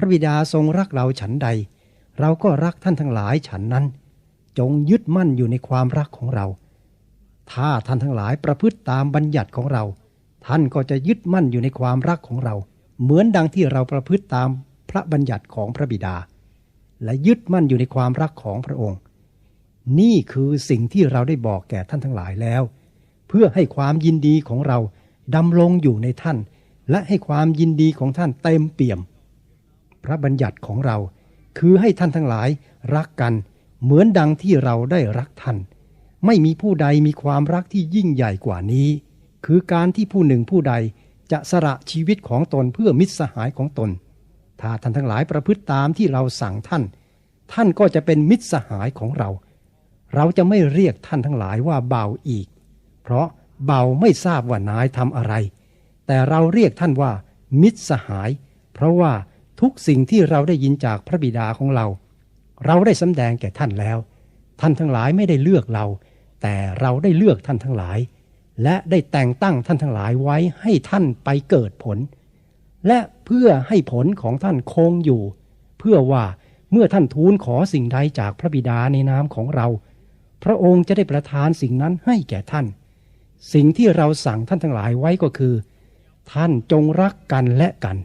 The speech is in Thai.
ระบิดาทรงรักเราฉันใด เราก็รักท่านทั้งหลายฉันนั้น จงยึดมั่นอยู่ในความรักของเรา ถ้าท่านทั้งหลายประพฤติตามบัญญัติของเรา ท่านก็จะยึดมั่นอยู่ในความรักของเรา เหมือนดังที่เราประพฤติตามพระบัญญัติของพระบิดา และยึดมั่นอยู่ในความรักของพระองค์ นี่คือสิ่งที่เราได้บอกแก่ท่านทั้งหลายแล้ว เพื่อให้ความยินดีของเราดำรงอยู่ในท่าน และให้ความยินดีของท่านเต็มเปี่ยม พระบัญญัติของเรา คือให้ท่านทั้งหลายรักกัน เหมือนดังที่เราได้รักท่าน ไม่มีผู้ใดมีความรักที่ยิ่งใหญ่กว่านี้ คือการที่ผู้หนึ่งผู้ใดจะสละชีวิตของตนเพื่อมิตรสหายของตน ถ้าท่านทั้งหลายประพฤติตามที่เราสั่งท่าน ท่านก็จะเป็นมิตรสหายของเรา เราจะไม่เรียกท่านทั้งหลายว่าเบาอีก เพราะเบาไม่ทราบว่านายทำอะไร แต่เราเรียกท่านว่ามิตรสหาย เพราะว่า ทุกสิ่งที่เราได้ยินจากพระบิดาของเรา เราได้สำแดงแก่ท่านแล้ว ท่านทั้งหลายไม่ได้เลือกเรา แต่เราได้เลือกท่านทั้งหลาย และได้แต่งตั้งท่านทั้งหลายไว้ให้ท่านไปเกิดผล และเพื่อให้ผลของท่านคงอยู่ เพื่อว่าเมื่อท่านทูลขอสิ่งใดจากพระบิดาในนามของเรา พระองค์จะได้ประทานสิ่งนั้นให้แก่ท่าน สิ่งที่เราสั่งท่านทั้งหลายไว้ก็คือ ท่านจงรักกันและกัน